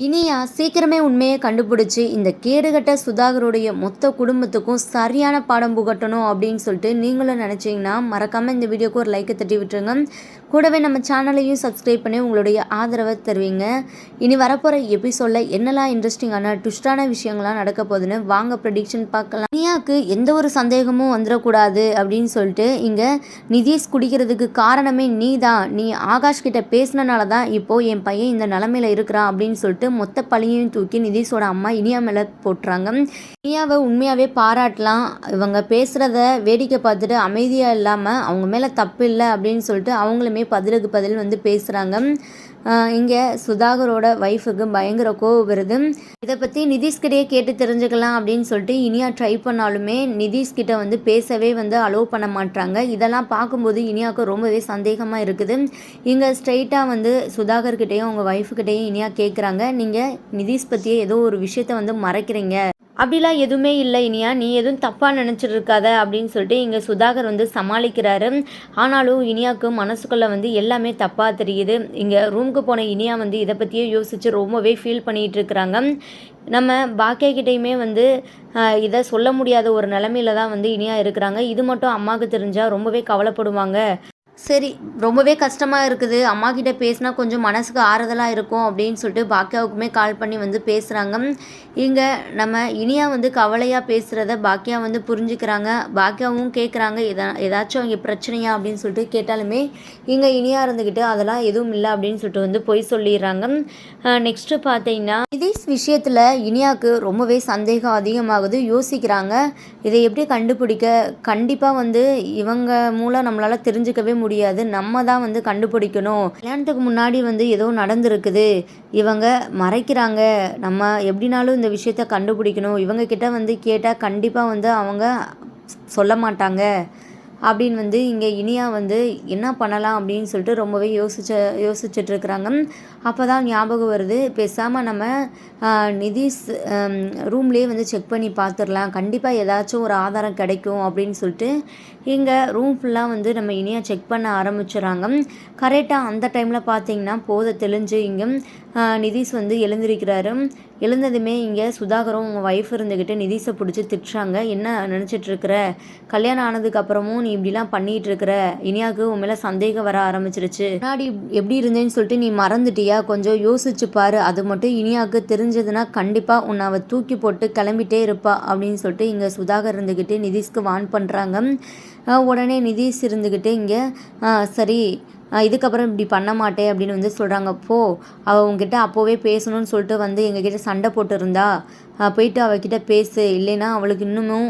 இனியா சீக்கிரமே உண்மையை கண்டுபிடிச்சி இந்த கேடுகட்ட சுதாகருடைய மொத்த குடும்பத்துக்கும் சரியான பாடம் புகட்டணும் அப்படின்னு சொல்லிட்டு நீங்களும் நினச்சிங்கன்னா மறக்காமல் இந்த வீடியோக்கு ஒரு லைக்கை தட்டி விட்டுருங்க. கூடவே நம்ம சேனலையும் சப்ஸ்கிரைப் பண்ணி உங்களுடைய ஆதரவை தருவீங்க. இனி வரப்போகிற எபிசோடில் என்னெல்லாம் இன்ட்ரெஸ்டிங்கான ட்விஸ்டான விஷயங்கள்லாம் நடக்க போகுதுன்னு வாங்க ப்ரெடிக்ஷன் பார்க்கலாம். இனியாவுக்கு எந்த ஒரு சந்தேகமும் வந்துடக்கூடாது அப்படின்னு சொல்லிட்டு இங்கே நிதிஷ் குடிக்கிறதுக்கு காரணமே நீ தான் நீ ஆகாஷ் கிட்ட பேசினனால தான் இப்போது என் பையன் இந்த நிலமையில இருக்கிறான் அப்படின்னு சொல்லிட்டு மொத்த பழியையும் தூக்கி நிதிஷோட அம்மா இனியா மேலே போட்டுறாங்க. இனியாவை உண்மையாகவே பாராட்டலாம். இவங்க பேசுகிறத வேடிக்கை பார்த்துட்டு அமைதியாக இல்லாமல் அவங்க மேலே தப்பு இல்லை அப்படின்னு சொல்லிட்டு அவங்களுமே பதிலுக்கு பதில் வந்து பேசுகிறாங்க இங்கே சுதாகரோட ஒய்ஃபுக்கு பயங்கர கோவம் வருது. இதை பற்றி நிதிஷ்கிட்டே கேட்டு தெரிஞ்சுக்கலாம் அப்படின்னு சொல்லிட்டு இனியா ட்ரை பண்ணாலுமே நிதிஷ்கிட்ட வந்து பேசவே வந்து அலோவ் பண்ண மாட்டாங்க இதெல்லாம் பார்க்கும்போது இனியாவுக்கு ரொம்பவே சந்தேகமாக இருக்குது. இங்கே ஸ்ட்ரைட்டாக வந்து சுதாகர்கிட்டையும் அவங்க ஒய்ஃபுக்கிட்டேயும் இனியா கேட்குறாங்க நீங்கள் நிதிஷ் பற்றியே ஏதோ ஒரு விஷயத்த வந்து மறைக்கிறீங்க. அப்படிலாம் எதுவுமே இல்லை இனியா. நீ எதுவும் தப்பாக நினச்சிட்டு இருக்காத அப்படின்னு சொல்லிட்டு இங்கே சுதாகர் வந்து சமாளிக்கிறாரு. ஆனாலும் இனியாவுக்கு மனசுக்குள்ளே வந்து எல்லாமே தப்பாக தெரியுது. இங்கே ரூமுக்கு போன இனியா வந்து இதை பற்றியே யோசித்து ரொம்பவே ஃபீல் பண்ணிகிட்டு இருக்கிறாங்க. நம்ம பாக்கியக்கிட்டையுமே வந்து இதை சொல்ல முடியாத ஒரு நிலமையில தான் வந்து இனியா இருக்கிறாங்க. இது மட்டும் அம்மாவுக்கு தெரிஞ்சால் ரொம்பவே கவலைப்படுவாங்க. சரி ரொம்பவே கஷ்டமாக இருக்குது. அம்மா கிட்ட பேசினா கொஞ்சம் மனசுக்கு ஆறுதலாக இருக்கும் அப்படின்னு சொல்லிட்டு பாக்கியாவுக்குமே கால் பண்ணி வந்து பேசுகிறாங்க இங்கே நம்ம இனியா வந்து கவலையாக பேசுகிறத பாக்கியா வந்து புரிஞ்சுக்கிறாங்க. பாக்கியாவும் கேட்குறாங்க எதா ஏதாச்சும் அவங்க பிரச்சனையா? அப்படின்னு சொல்லிட்டு கேட்டாலுமே இங்கே இனியா இருந்துக்கிட்டு அதெல்லாம் எதுவும் இல்லை அப்படின்னு சொல்லிட்டு வந்து பொய் சொல்லிடுறாங்க. நெக்ஸ்ட்டு பார்த்தீங்கன்னா இதே விஷயத்தில் இனியாவுக்கு ரொம்பவே சந்தேகம் அதிகமாகுது. யோசிக்கிறாங்க இதை எப்படி கண்டுபிடிக்க? கண்டிப்பாக வந்து இவங்க மூலம் நம்மளால் தெரிஞ்சுக்கவே முடியாது. நம்ம தான் வந்து கண்டுபிடிக்கணும். கல்யாணத்துக்கு முன்னாடி வந்து ஏதோ நடந்திருக்குது. இவங்க மறைக்கிறாங்க. நம்ம எப்படினாலும் இந்த விஷயத்த கண்டுபிடிக்கணும். இவங்க கிட்ட வந்து கேட்டால் கண்டிப்பாக வந்து அவங்க சொல்ல மாட்டாங்க. அப்படின்னு வந்து இங்கே இனியா வந்து என்ன பண்ணலாம் அப்படின்னு சொல்லிட்டு ரொம்பவே யோசிச்ச யோசிச்சுட்ருக்குறாங்க அப்போ தான் ஞாபகம் வருது. பேசாமல் நம்ம நிதிஷ் ரூம்லேயே வந்து செக் பண்ணி பார்த்துடலாம் கண்டிப்பாக ஏதாச்சும் ஒரு ஆதாரம் கிடைக்கும் அப்படின்னு சொல்லிட்டு இங்கே ரூம் ஃபுல்லாக வந்து நம்ம இனியாக செக் பண்ண ஆரம்பிச்சிடறாங்க கரெக்டாக அந்த டைமில் பார்த்தீங்கன்னா போதை தெளிஞ்சு இங்கே நிதிஷ் வந்து எழுந்திருக்கிறாரு. எழுந்ததுமே இங்கே சுதாகரும் உங்கள் ஒய்ஃப் இருந்துக்கிட்டு நிதிஷை பிடிச்சி திட்டுறாங்க. என்ன நினச்சிட்ருக்குற கல்யாணம் ஆனதுக்கப்புறமும் நீ இப்படிலாம் பண்ணிகிட்டு இருக்கிற? இனியாவுக்கு உன் மேலே சந்தேகம் வர ஆரம்பிச்சிருச்சு. முன்னாடி எப்படி இருந்தேன்னு சொல்லிட்டு நீ மறந்துட்டியா? கொஞ்சம் யோசிச்சு பாரு. அது மட்டும் இனியாவுக்கு தெரிஞ்சதுன்னா கண்டிப்பாக உன்னை அவள் தூக்கி போட்டு கிளம்பிட்டே இருப்பா அப்படின்னு சொல்லிட்டு இங்கே சுதாகர் இருந்துக்கிட்டு நிதிஷ்க்கு வான் பண்ணுறாங்க உடனே நிதிஷ் இருந்துக்கிட்டு இங்கே சரி இதுக்கப்புறம் இப்படி பண்ண மாட்டேன் அப்படின்னு வந்து சொல்கிறாங்க போ அவள் உங்ககிட்ட அப்போவே பேசணும்னு சொல்லிட்டு வந்து எங்ககிட்ட சண்டை போட்டுருந்தா. போயிட்டு அவகிட்ட பேசு. இல்லைன்னா அவளுக்கு இன்னமும்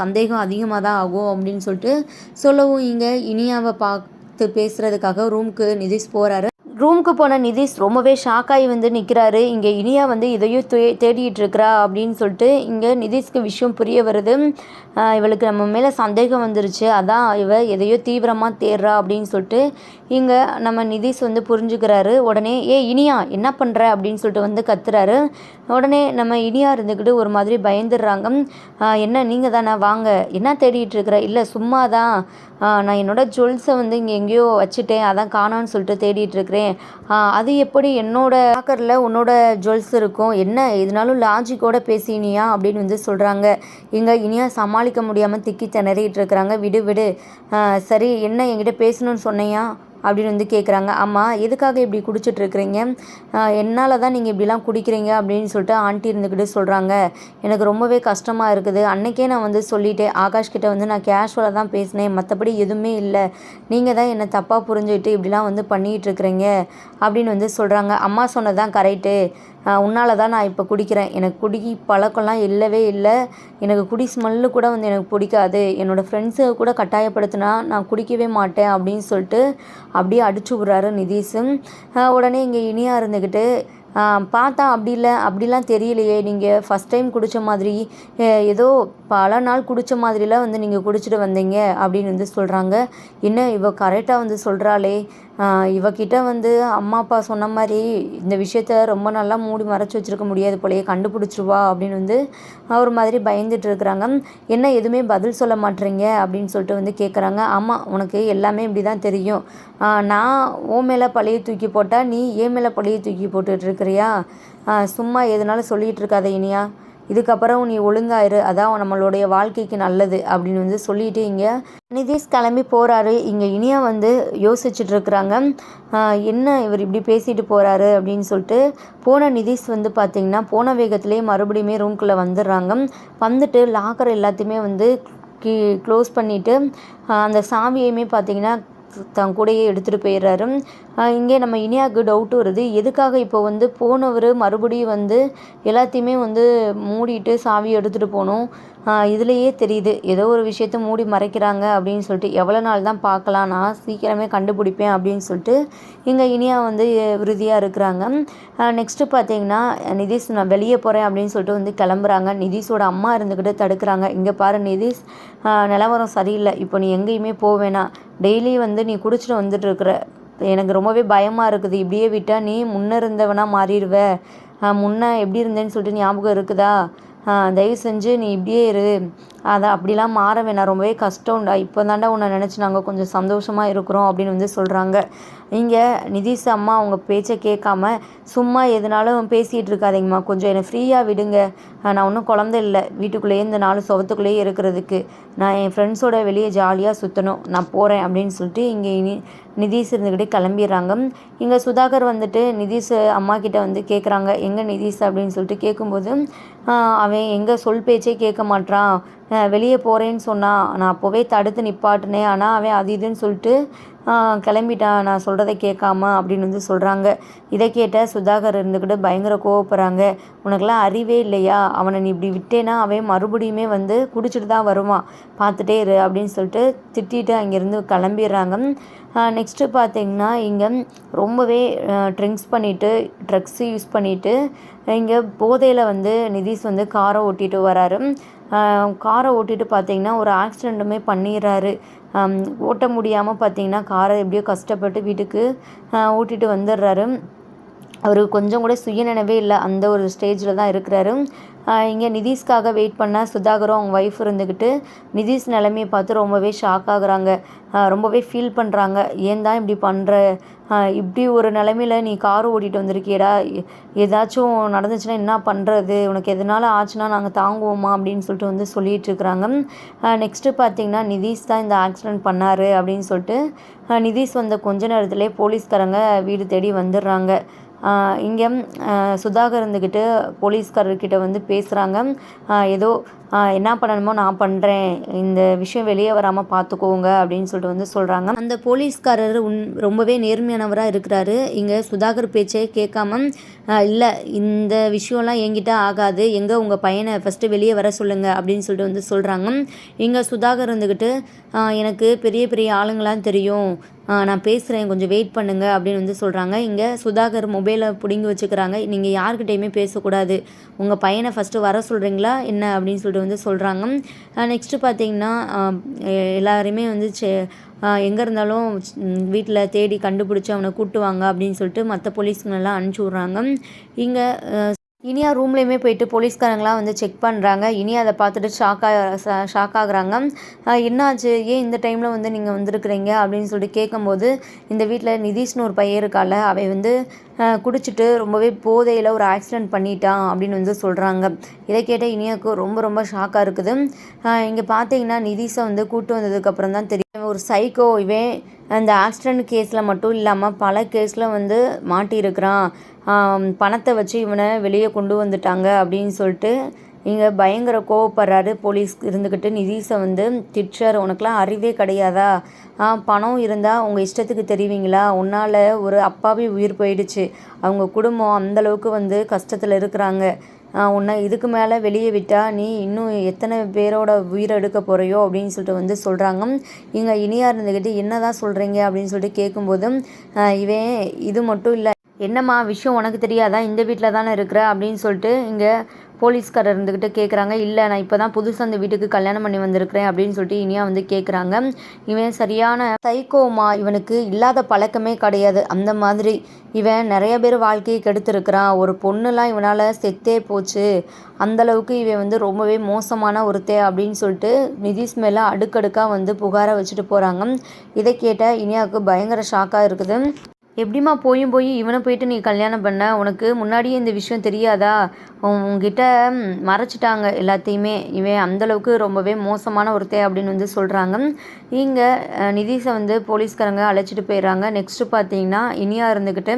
சந்தேகம் அதிகமாக தான் ஆகும் அப்படின்னு சொல்லிட்டு சொல்லவும் இங்கே இனியாவை பார்த்து பேசுகிறதுக்காக ரூமுக்கு நிதிஷ் போகிறாரு ரூமுக்கு போன நிதிஷ் ரொம்பவே ஷாக்காகி வந்து நிற்கிறாரு இங்கே இனியா வந்து இதையும் தே தேடிட்டு இருக்கிறா அப்படின்னு சொல்லிட்டு இங்கே நிதிஷ்க்கு விஷயம் புரிய வருது. இவளுக்கு நம்ம மேலே சந்தேகம் வந்துருச்சு. அதான் இவ எதையோ தீவிரமாக தேடுறா அப்படின்னு சொல்லிட்டு இங்கே நம்ம நிதிஷ் வந்து புரிஞ்சுக்கிறாரு. உடனே ஏ இனியா என்ன பண்ணுற அப்படின்னு சொல்லிட்டு வந்து கத்துறாரு. உடனே நம்ம இனியா இருந்துக்கிட்டு ஒரு மாதிரி பயந்துடுறாங்க. என்ன நீங்கள் தானே வாங்க. என்ன தேடிட்டு இருக்கிற இல்லை சும்மா தான் நான் என்னோடய ஜுவல்ஸை வந்து இங்கே எங்கேயோ வச்சுட்டேன். அதான் காணான்னு சொல்லிட்டு தேடிட்டு இருக்கிறேன் அது எப்படி என்னோடய லாக்கரில் உன்னோட ஜுவல்ஸ் இருக்கும்? என்ன எதுனாலும் லாஜிக்கோட பேசினியா? அப்படின்னு வந்து சொல்கிறாங்க இங்கே இனியா சமாளிக்க முடியாமல் திக்கி திணறிட்டு இருக்கிறாங்க விடு. விடு சரி என்ன என்கிட்ட பேசணும்னு சொன்னையா? அப்படின்னு வந்து கேட்குறாங்க ஆமாம் எதுக்காக இப்படி குடிச்சிட்ருக்குறீங்க என்னால் தான் நீங்கள் இப்படிலாம் குடிக்கிறீங்க அப்படின்னு சொல்லிட்டு ஆண்டி இருந்துக்கிட்டு சொல்கிறாங்க எனக்கு ரொம்பவே கஷ்டமாக இருக்குது. அன்னைக்கே நான் வந்து சொல்லிட்டேன். ஆகாஷ் கிட்ட வந்து நான் கேஷுவலாக தான் பேசினேன். மற்றபடி எதுவுமே இல்லை. நீங்கள் தான் என்னை தப்பாக புரிஞ்சுக்கிட்டு இப்படிலாம் வந்து பண்ணிகிட்ருக்குறீங்க அப்படின்னு வந்து சொல்கிறாங்க அம்மா சொன்னது தான் கரெக்டு உன்னால் தான் நான் இப்போ குடிக்கிறேன். எனக்கு குடி பழக்கம்லாம் இல்லவே இல்லை. எனக்கு குடி ஸ்மெல்லு கூட வந்து எனக்கு பிடிக்காது. என்னோடய ஃப்ரெண்ட்ஸு கூட கட்டாயப்படுத்தினா நான் குடிக்கவே மாட்டேன் அப்படின்னு சொல்லிட்டு அப்படியே அடிச்சு விட்றாரு நிதிஷும். உடனே இங்கே இனியாக இருந்துக்கிட்டு பார்த்தா அப்படி இல்லை அப்படிலாம் தெரியலையே. நீங்கள் ஃபஸ்ட் டைம் குடித்த மாதிரி ஏதோ பல நாள் குடித்த மாதிரிலாம் வந்து நீங்கள் குடிச்சிட்டு வந்தீங்க அப்படின்னு வந்து சொல்கிறாங்க என்ன இவள் கரெக்டாக வந்து சொல்கிறாளே ஆஹ் இவகிட்ட வந்து அம்மா அப்பா சொன்ன மாதிரி இந்த விஷயத்த ரொம்ப நல்லா மூடி மறைச்சி வச்சிருக்க முடியாது போலயே கண்டுபிடிச்சிருவா அப்படின்னு வந்து ஒரு மாதிரி பயந்துட்டு இருக்கிறாங்க. என்ன எதுவுமே பதில் சொல்ல மாட்டேறீங்க அப்படின்னு சொல்லிட்டு வந்து கேட்குறாங்க ஆமாம் உனக்கு எல்லாமே இப்படி தான் தெரியும் நான் ஓ மேலே பழைய தூக்கி போட்டால் நீ ஏன் மேலே பழைய தூக்கி போட்டுட்ருக்கிறியா சும்மா எதுனாலும் சொல்லிகிட்டு இருக்காத இனியா. இதுக்கப்புறம் நீ ஒழுங்காயிரு அதான் நம்மளுடைய வாழ்க்கைக்கு நல்லது அப்படின்னு வந்து சொல்லிட்டு இங்கே நிதிஷ் கிளம்பி போகிறாரு இங்கே இனியா வந்து யோசிச்சுட்டு இருக்கிறாங்க. என்ன இவர் இப்படி பேசிட்டு போகிறாரு அப்படின்னு சொல்லிட்டு போன நிதிஷ் வந்து பார்த்திங்கன்னா போன வேகத்திலே மறுபடியுமே ரூம்குள்ளே வந்துடுறாங்க. வந்துட்டு லாக்கர் எல்லாத்தையுமே வந்து கீ க்ளோஸ் பண்ணிவிட்டு அந்த சாவியுமே பார்த்திங்கன்னா தன் கூடயே எடுத்துகிட்டு போயிடுறாரு. இங்கே நம்ம இனியாவுக்கு டவுட்டு வருது. எதுக்காக இப்போ வந்து போனவர் மறுபடியும் வந்து எல்லாத்தையுமே வந்து மூடிட்டு சாவி எடுத்துகிட்டு போகணும்? இதுலேயே தெரியுது. ஏதோ ஒரு விஷயத்த மூடி மறைக்கிறாங்க அப்படின்னு சொல்லிட்டு எவ்வளோ நாள் தான் பார்க்கலாம் நான் சீக்கிரமே கண்டுபிடிப்பேன் அப்படின்னு சொல்லிட்டு இங்கே இனியா வந்து உறுதியாக இருக்கிறாங்க. நெக்ஸ்ட்டு பார்த்தீங்கன்னா நிதிஷ் நான் வெளியே போகிறேன் அப்படின்னு சொல்லிட்டு வந்து கிளம்புறாங்க. நிதிஷோட அம்மா இருந்துக்கிட்டு தடுக்கிறாங்க. இங்கே பாரு நிதிஷ் நிலவரம் சரியில்லை. இப்போ நீ எங்கேயுமே போவேணா டெய்லி வந்து நீ குடிச்சிட்டு வந்துட்டு இருக்கிற. எனக்கு ரொம்பவே பயமாக இருக்குது. இப்படியே விட்டால் நீ முன்னே இருந்தவனா மாறிடுவ. முன்னே முன்ன எப்படி இருந்தேன்னு சொல்லிட்டு ஞாபகம் இருக்குதா? தயவு செஞ்சு நீ இப்படியே இரு. அதை அப்படிலாம் மாற வேணாம். ரொம்பவே கஷ்டம்டா இப்போ தாண்டா உன்னை நினச்சி நாங்கள் கொஞ்சம் சந்தோஷமாக இருக்கிறோம் அப்படின்னு வந்து சொல்கிறாங்க இங்கே நிதிஷ் அம்மா அவங்க பேச்சை கேட்காம சும்மா எதுனாலும் பேசிகிட்டு இருக்காதீங்கம்மா. கொஞ்சம் என்னை ஃப்ரீயாக விடுங்க. நான் ஒன்றும் குழந்தை இல்லை. வீட்டுக்குள்ளேயே இந்த நாலு சுவத்துக்குள்ளேயே இருக்கிறதுக்கு நான் என் ஃப்ரெண்ட்ஸோட வெளியே ஜாலியாக சுற்றணும் நான் போகிறேன் அப்படின்னு சொல்லிட்டு இங்கே இனி நிதிஷ் இருந்துக்கிட்டே கிளம்பிடுறாங்க. இங்கே சுதாகர் வந்துட்டு நிதிஷ் அம்மா கிட்ட வந்து கேட்குறாங்க எங்கே நிதிஷ் அப்படின்னு சொல்லிட்டு கேட்கும்போது அவன் எங்கே சொல் பேச்சே கேட்க மாட்றான். வெளியே போகிறேன்னு சொன்னான். நான் அப்போவே தடுத்து நிப்பாட்டினேன். ஆனால் அவன் அது இதுன்னு சொல்லிட்டு கிளம்பிட்டான் நான் சொல்கிறத கேட்காம அப்படின்னு வந்து சொல்கிறாங்க இதை கேட்ட சுதாகர் இருந்துக்கிட்டு பயங்கர கோவப்படுறாங்க. உனக்கெல்லாம் அறிவே இல்லையா? அவனை நீ இப்படி விட்டேன்னா அவன் மறுபடியுமே வந்து குடிச்சிட்டு தான் வருவான். பார்த்துட்டே இரு அப்படின்னு சொல்லிட்டு திட்டிட்டு அங்கேருந்து கிளம்பிடுறாங்க. நெக்ஸ்ட்டு பார்த்திங்கன்னா இங்கே ரொம்பவே ட்ரிங்க்ஸ் பண்ணிவிட்டு ட்ரக்ஸு யூஸ் பண்ணிவிட்டு இங்கே போதையில் வந்து நிதிஷ் வந்து காரை ஓட்டிகிட்டு வராரு. காரை ஓட்டிட்டு பார்த்தீங்கன்னா ஒரு ஆக்சிடெண்ட்டுமே பண்ணிடுறாரு. ஓட்ட முடியாமல் பார்த்தீங்கன்னா காரை எப்படியோ கஷ்டப்பட்டு வீட்டுக்கு ஓட்டிகிட்டு வந்துடுறாரு. அவர் கொஞ்சம் கூட சுயநினைவே இல்லை. அந்த ஒரு ஸ்டேஜில் தான் இருக்கிறாரு. இங்கே நிதிஷ்காக வெயிட் பண்ண சுதாகரும் அவங்க ஒய்ஃப் இருந்துக்கிட்டு நிதிஷ் நிலைமையை பார்த்து ரொம்பவே ஷாக் ஆகுறாங்க. ரொம்பவே ஃபீல் பண்ணுறாங்க ஏன் தான் இப்படி பண்ணுற இப்படி ஒரு நிலமையில நீ கார் ஓட்டிகிட்டு வந்திருக்கியடா? எ- ஏதாச்சும் நடந்துச்சுன்னா என்ன பண்ணுறது உனக்கு எதனால ஆச்சுன்னா நாங்கள் தாங்குவோமா? அப்படின்னு சொல்லிட்டு வந்து சொல்லிகிட்டு இருக்கிறாங்க. நெக்ஸ்ட்டு பார்த்தீங்கன்னா நிதிஷ் தான் இந்த ஆக்சிடெண்ட் பண்ணார் அப்படின்னு சொல்லிட்டு நிதிஷ் வந்த கொஞ்ச நேரத்துலேயே போலீஸ்காரங்க வீடு தேடி வந்துடுறாங்க. இங்கே சுதாகர் இருந்துக்கிட்டு போலீஸ்காரர்கிட்ட வந்து பேசுகிறாங்க ஏதோ என்ன பண்ணணுமோ நான் பண்ணுறேன் இந்த விஷயம் வெளியே வராமல் பார்த்துக்கோங்க அப்படின்னு சொல்லிட்டு வந்து சொல்கிறாங்க அந்த போலீஸ்காரர் உன் ரொம்பவே நேர்மையானவராக இருக்கிறாரு. இங்கே சுதாகர் பேச்சே கேட்காம இல்லை இந்த விஷயம்லாம் என்கிட்ட ஆகாது. எங்கே உங்கள் பையனை ஃபஸ்ட்டு வெளியே வர சொல்லுங்கள் அப்படின்னு சொல்லிட்டு வந்து சொல்கிறாங்க இங்கே சுதாகர் இருந்துக்கிட்டு எனக்கு பெரிய பெரிய ஆளுங்களாம் தெரியும். நான் பேசுகிறேன் கொஞ்சம் வெயிட் பண்ணுங்கள் அப்படின்னு வந்து சொல்கிறாங்க இங்கே சுதாகர் மொபைலை பிடுங்கி வச்சுக்கிறாங்க. நீங்கள் யார்கிட்டையுமே பேசக்கூடாது. உங்கள் பையனை ஃபஸ்ட்டு வர சொல்கிறீங்களா என்ன அப்படின்னு சொல்லிட்டு வந்து சொல்கிறாங்க நெக்ஸ்ட்டு பார்த்தீங்கன்னா எல்லாருமே வந்து செ எங்கே இருந்தாலும் வீட்டில் தேடி கண்டுபிடிச்சி அவனை கூட்டுவாங்க அப்படின்னு சொல்லிட்டு மற்ற போலீஸுங்களெல்லாம் அனுப்பிச்சி விட்றாங்க. இங்கே இனியா ரூம்லேயுமே போயிட்டு போலீஸ்காரங்களாம் வந்து செக் பண்ணுறாங்க இனியா அதை பார்த்துட்டு ஷாக்காக ஷாக் ஆகுறாங்க. என்னாச்சு? ஏன் இந்த டைமில் வந்து நீங்கள் வந்திருக்கிறீங்க? அப்படின்னு சொல்லிட்டு கேட்கும்போது இந்த வீட்டில் நிதிஷ்னு ஒரு பையன் இருக்கால அவன் வந்து குடிச்சிட்டு ரொம்பவே போதையில் ஒரு ஆக்சிடென்ட் பண்ணிட்டான் அப்படின்னு வந்து சொல்கிறாங்க இதை கேட்ட இனியாவுக்கு ரொம்ப ரொம்ப ஷாக்காக இருக்குது. இங்கே பார்த்தீங்கன்னா நிதிஷை வந்து கூட்டு வந்ததுக்கப்புறம் தான் தெரியும். ஒரு சைக்கோ இவன் அந்த ஆக்சிடென்ட் கேஸில் மட்டும் இல்லாமல் பல கேஸில் வந்து மாட்டியிருக்கிறான். பணத்தை வச்சு இவனை வெளியே கொண்டு வந்துட்டாங்க அப்படின்னு சொல்லிட்டு இங்கே பயங்கர கோவப்படுறாரு. போலீஸ் இருந்துக்கிட்டு நிதிஷை வந்து திட்டுறாரு. உனக்கெலாம் அறிவே கிடையாதா? பணம் இருந்தால் உங்கள் இஷ்டத்துக்கு தெரிவிங்களா? உன்னால் ஒரு அப்பாவி உயிர் போயிடுச்சு. அவங்க குடும்பம் அந்தளவுக்கு வந்து கஷ்டத்தில் இருக்கிறாங்க. உன்னை இதுக்கு மேலே வெளியே விட்டால் நீ இன்னும் எத்தனை பேரோட உயிரை எடுக்க போகிறையோ அப்படின்னு சொல்லிட்டு வந்து சொல்கிறாங்க இங்கே இனியாக இருந்துக்கிட்டு என்ன தான் சொல்கிறீங்க அப்படின்னு சொல்லிட்டு கேட்கும்போதும் இவன் இது மட்டும் இல்லை என்னம்மா விஷயம் உனக்கு தெரியாதா? இந்த வீட்டில் தானே இருக்கிற? அப்படின்னு சொல்லிட்டு இங்கே போலீஸ்காரர் இருந்துக்கிட்டு கேட்குறாங்க இல்லை நான் இப்போ தான் புதுசாக அந்த வீட்டுக்கு கல்யாணம் பண்ணி வந்திருக்கிறேன் அப்படின்னு சொல்லிட்டு இனியா வந்து கேட்குறாங்க இவன் சரியான சைக்கோமா இவனுக்கு இல்லாத பழக்கமே கிடையாது. அந்த மாதிரி இவன் நிறைய பேர் வாழ்க்கையை கெடுத்துருக்கிறான். ஒரு பொண்ணுலாம் இவனால் செத்தே போச்சு. அந்தளவுக்கு இவன் வந்து ரொம்பவே மோசமான ஒருத்தே அப்படின்னு சொல்லிட்டு நிதிஷ் மேலே அடுக்கடுக்காக வந்து புகாரை வச்சுட்டு போகிறாங்க இதை கேட்ட இனியாவுக்கு பயங்கர ஷாக்காக இருக்குது. எப்படிம்மா போயும் போய் இவனை போயிட்டு நீ கல்யாணம் பண்ண? உனக்கு முன்னாடியே இந்த விஷயம் தெரியாதா? உங்ககிட்ட மறைச்சிட்டாங்க எல்லாத்தையுமே. இவன் அந்தளவுக்கு ரொம்பவே மோசமான ஒருத்தே அப்படின்னு வந்து சொல்கிறாங்க இங்கே நிதிஷை வந்து போலீஸ்காரங்க அழைச்சிட்டு போயிடுறாங்க நெக்ஸ்ட்டு பார்த்தீங்கன்னா இனியா இருந்துக்கிட்டு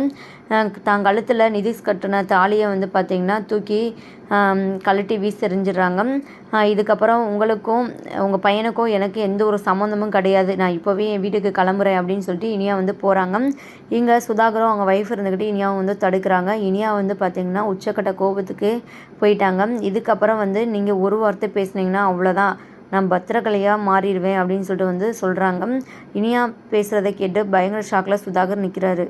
தான் கழுத்தில் நிதிஷ் கட்டின தாலியை வந்து பார்த்திங்கன்னா தூக்கி கழட்டி வீசெறிஞ்சிடுறாங்க இதுக்கப்புறம் உங்களுக்கும் உங்கள் பையனுக்கும் எனக்கு எந்த ஒரு சம்மந்தமும் கிடையாது. நான் இப்போவே என் வீட்டுக்கு கிளம்புறேன் அப்படின்னு சொல்லிட்டு இனியா வந்து போகிறாங்க இங்கே சுதாகரும் அவங்க ஒய்ஃப் இருந்துக்கிட்டு இனியாவும் வந்து தடுக்கிறாங்க. இனியா வந்து பார்த்திங்கன்னா உச்சக்கட்ட கோபத்துக்கு போயிட்டாங்க. இதுக்கப்புறம் வந்து நீங்கள் ஒரு வார்த்தை பேசுனீங்கன்னா அவ்வளோதான் நான் பத்திரக்கலையாக மாறிடுவேன் அப்படின்னு சொல்லிட்டு வந்து சொல்கிறாங்க இனியா பேசுகிறத கேட்டு பயங்கர ஷாக்கில் சுதாகர் நிற்கிறாரு